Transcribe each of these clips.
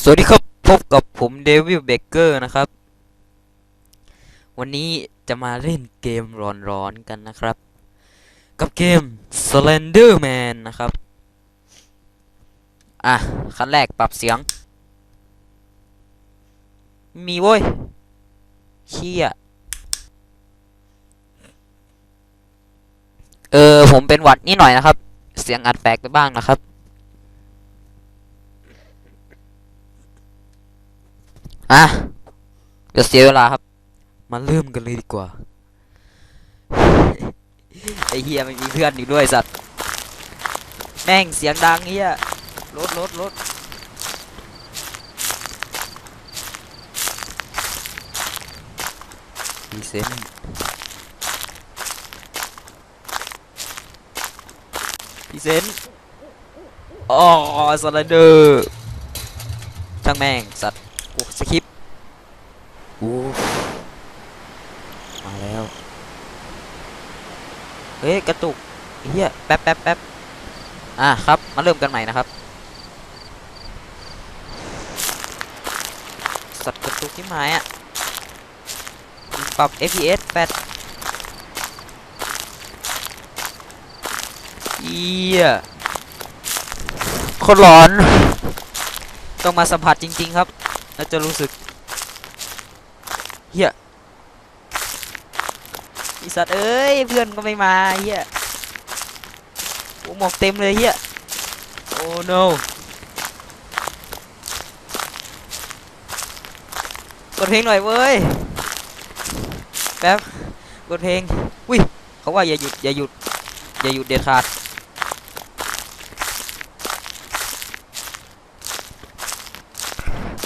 สวัสดีครับ พบกับผมเดวิลเบเกอร์นะครับ วันนี้จะมาเล่นเกมร้อนๆกันนะครับ กับเกม Slender Man นะครับ อะ ขั้นแรกปรับเสียง มีโว้ยเชี่ยเออ ผมเป็นหวัดนิดหน่อยนะครับ เสียงอัดแปลกไปบ้างนะครับ อะเดี๋ยวเสียเวลาครับ มาเริ่มกันเลยดีกว่า ไอเฮียไม่มีเพื่อนอยู่ด้วยสัตว์ แม่งเสียงดังเฮียรถรถรถดีเซนดีเซนอ๋อสไลเดอร์ช่างแม่งสัตว์ โอ้สคริปต์โอ้มาแล้ว เฮ้ยกระตุกเฮียแป๊บแป๊บแป๊บอะครับ มาเริ่มกันใหม่นะครับ สัตว์กระตุกที่หมายอะปรับ FPS แปดเอียคนร้อน ต้องมาสัมผัสจริง ๆ ครับ แล้วจะรู้สึกเฮีย อสัตว์เอ้ยเพื่อนก็ไม่มาเฮียโอ้หมอกเต็มเลยเฮียโอ้ no กดเพลงหน่อยเว้ยแป๊บกดเพลงอุ้ยเขาว่าอย่าหยุดอย่าหยุดอย่าหยุดเด็ดขาด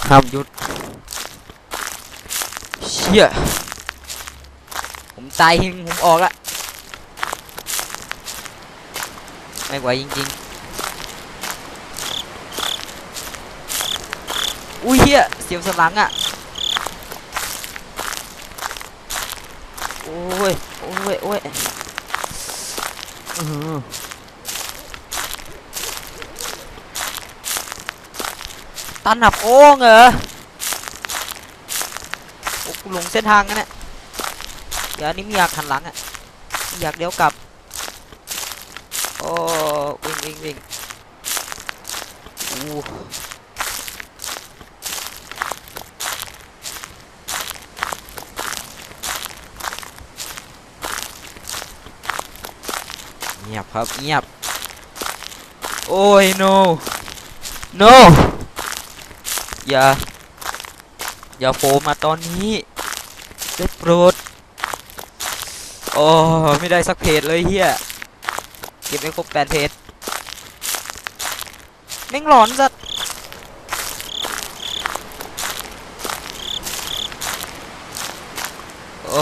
ห้ามหยุดเชี่ย ผมตายหิงผมออกละไม่ไหวจริงๆ อุ้ยเฮียเสียบสนหลังอะ โอ้ย โอ้ย โอ้ยอื้อหือตันหับโอ้งเหรอ โอ้กูหลงเส้นทางกันเนี่ย เดี๋ยวนี้ม่อยากหันหลังอะอยากเลี้ยวกลับ โอ้วิ่งวิ่งวิ่งอู้เงียบครับเงียบ โอ้ย no no อย่า อย่าโผล่มาตอนนี้ได้โปรด โอ้ไม่ได้สักเพจเลยเฮียเก็บไม่ครบแปดเพจแม่งหลอนสัตว์โอ้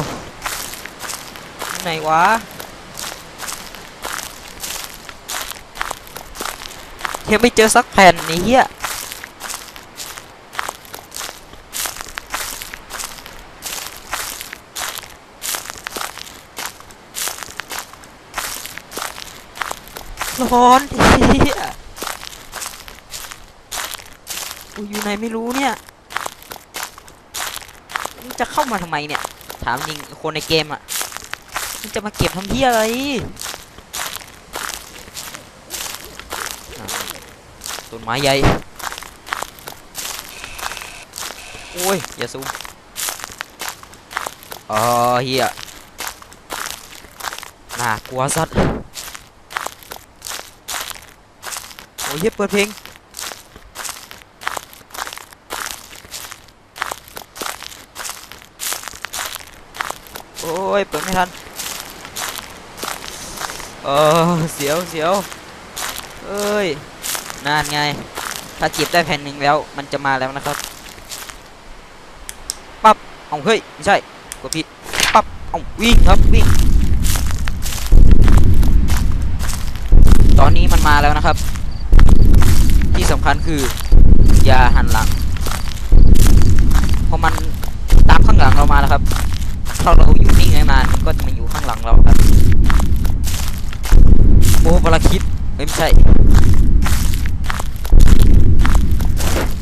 ไหนวะยังไม่เจอสักแผ่นนี่เฮีย ร้อนเฮียกูอยู่ไหนไม่รู้เนี่ยมึงจะเข้ามาทำไมเนี่ย ถามจริงคนในเกมอะมึงจะมาเก็บทำเฮียอะไรต้นไม้ใหญ่ โอ้ย อย่าซูมอ๋อเฮียน่ากลัวสัตว์ โอ้ยเปิดเพลงโอ้ยเปิดไม่ทันเออเสียวเสียวเอ้ยนานไง ถ้าเก็บได้แผ่นหนึ่งแล้ว มันจะมาแล้วนะครับปั๊บเอาเฮ้ยไม่ใช่กดผิดปั๊บเอาวิ่งครับวิ่งตอนนี้มันมาแล้วนะครับ ที่สำคัญคือ อย่าหันหลังเพราะมันตามข้างหลังเรามาแล้วครับถ้าเราอยู่นิ่งนานมันก็จะมาอยู่ข้างหลังเราครับโอ้ปราคิดไม่ใช่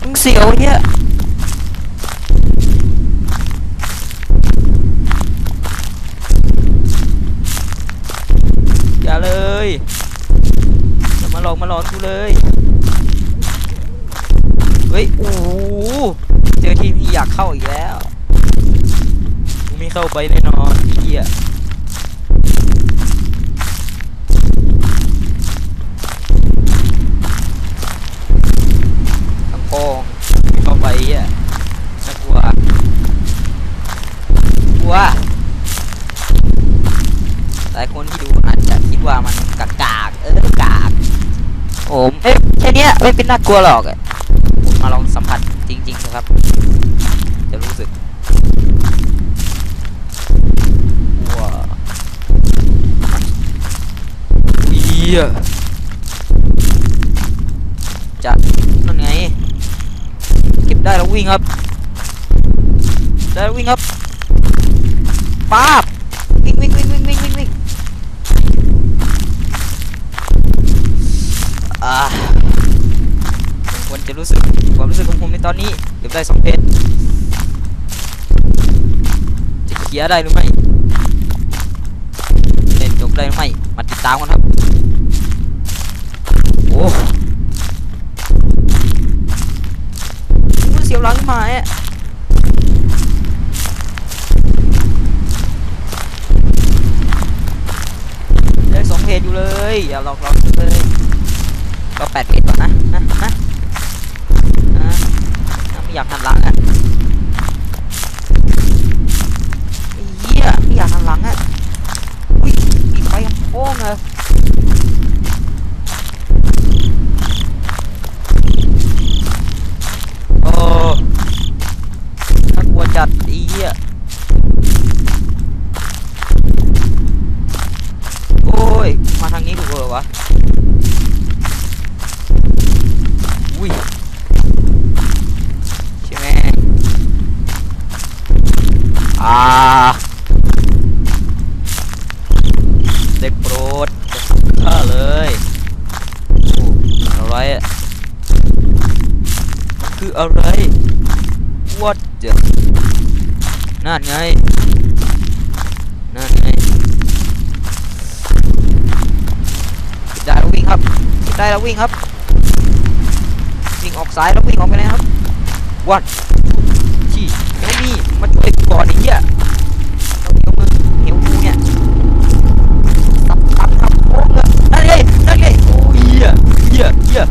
มึงเสียวเฮียอย่าเลยอย่ามาหลอกมาหลอนกูเลย เฮ้ย โอ้โห เจอทีมที่อยากเข้าอีกแล้ว กู ไปแน่นอนไอ้เฮียทั้งโกงเข้าไปอ้เฮียน่ากลัวกลัวหลายคนที่ดูอาจจะคิดว่ามันกากากเออกากโอ้เอ้ยแค่นี้ไม่เป็นน่ากลัวหรอกอะมมาลองสัมผัสจริงๆนะครับ จะรู้สึกว้าเฮียจะนั่นไง เก็บได้แล้ววิ่งครับ ได้แล้ววิ่งครับป้าบวิ่งวิ่งวิ่งวิ่งวิ่งวิ่งวิ่งอ่าควรจะรู้สึกความรู้สึกของผมในตอนนี้เก็บได้สองเพชรจะเคลียร์ได้หรือไม่เล่นจบได้หรือไม่มาติดตามกันครับ โอ้เสียวหลังมาอะได้สองเพจอยู่เลย อย่าหลอกเราเลยก็แปดเพจก่อนนะนะนะนะไม่อยากหันหลังอะไอ้เหี้ยไม่อยากหันหลังอะอุ้ยมีไฟยังโป้งเลยโอ้น่ากลัวจัดไอ้เหี้ย โอ้ย มาทางนี้ถูกเหรอ วะ อุ้ยใช่ไหมอ่าเด็กโปรดข้าเลยโอ้อะไรอะคืออะไร what the นั่นไง นั่นไง ได้แล้ววิ่งครับ ได้แล้ววิ่งครับ วิ่งออกซ้ายแล้ววิ่งออกไปเลยครับวันชี่ไอ้นี่มาช่วยก่อนไอ้เหี้ยเอาเดี๋ยวมึงเหี่ยวกูเนี่ยตับตับสับโอ้เงอะนั่นไงนั่นไงโอ้ยเหี้ยเหี้ยเหี้ย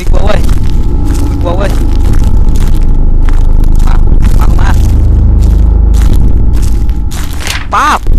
ไม่กวัวเว้ยไม่กวัวเว้ยมามามาป๊าบ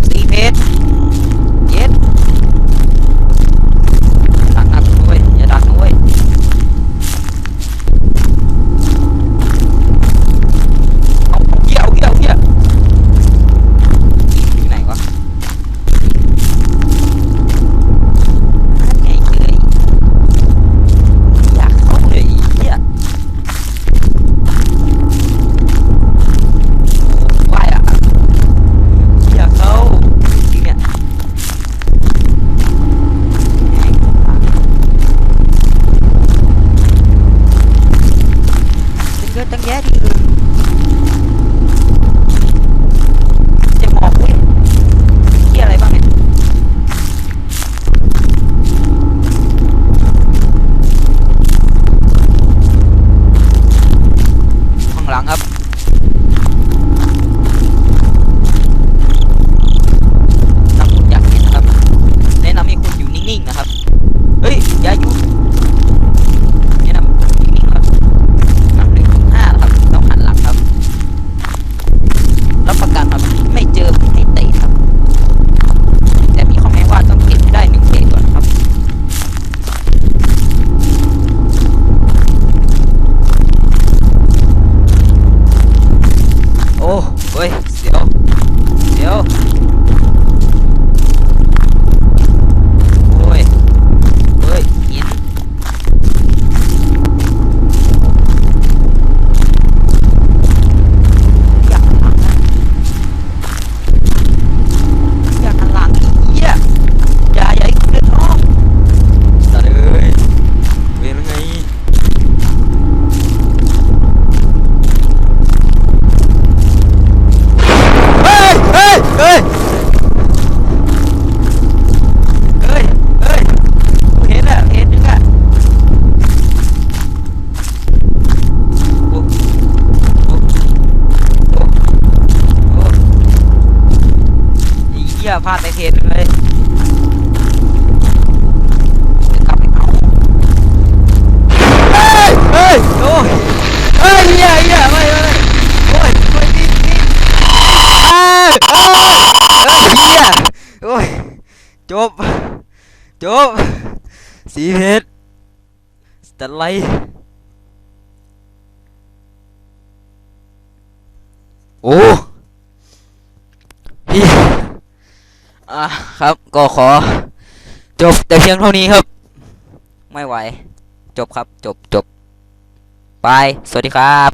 nangyari? ยพลาดไปเขตหนึ่งเลยกลับไปเอาเฮ้ยโอ้ยเฮ้ยเฮียเฮียไม่ไม่ไม่โอ้ยโอ้ยนี่นี่เอ้ยเอ้ยเอ้ยเฮียโอ้ยจบจบสีเพชรสแตนไลท์โอ้ อะครับก็ขอ จบแต่เพียงเท่านี้ครับ ไม่ไหว จบครับ จบจบไป สวัสดีครับ